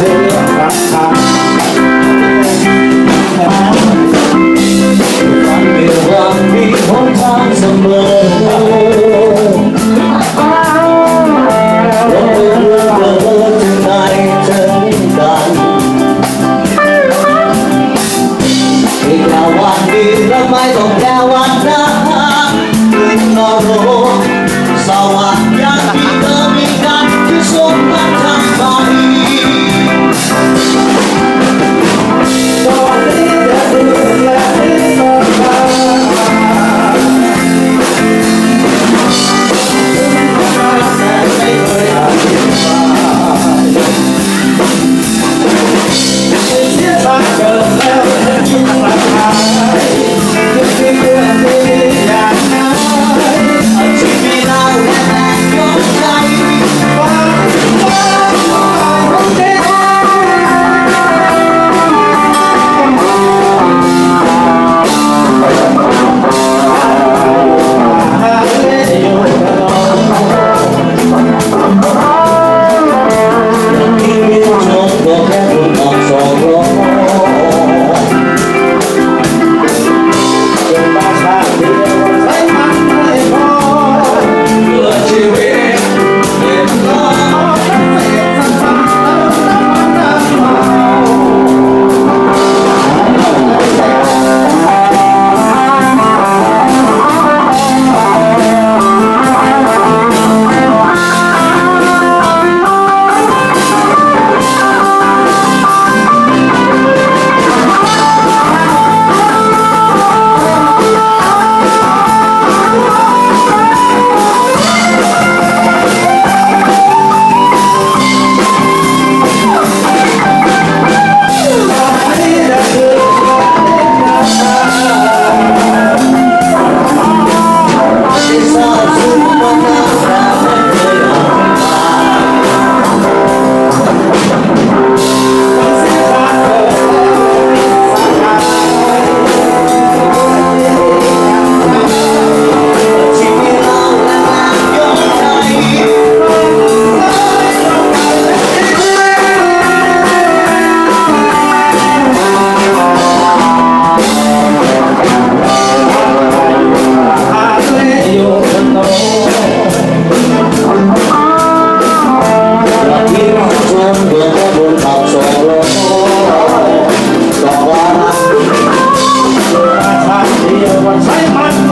เสีรักทางความเมีหวังมีหนทางเสมอ my on.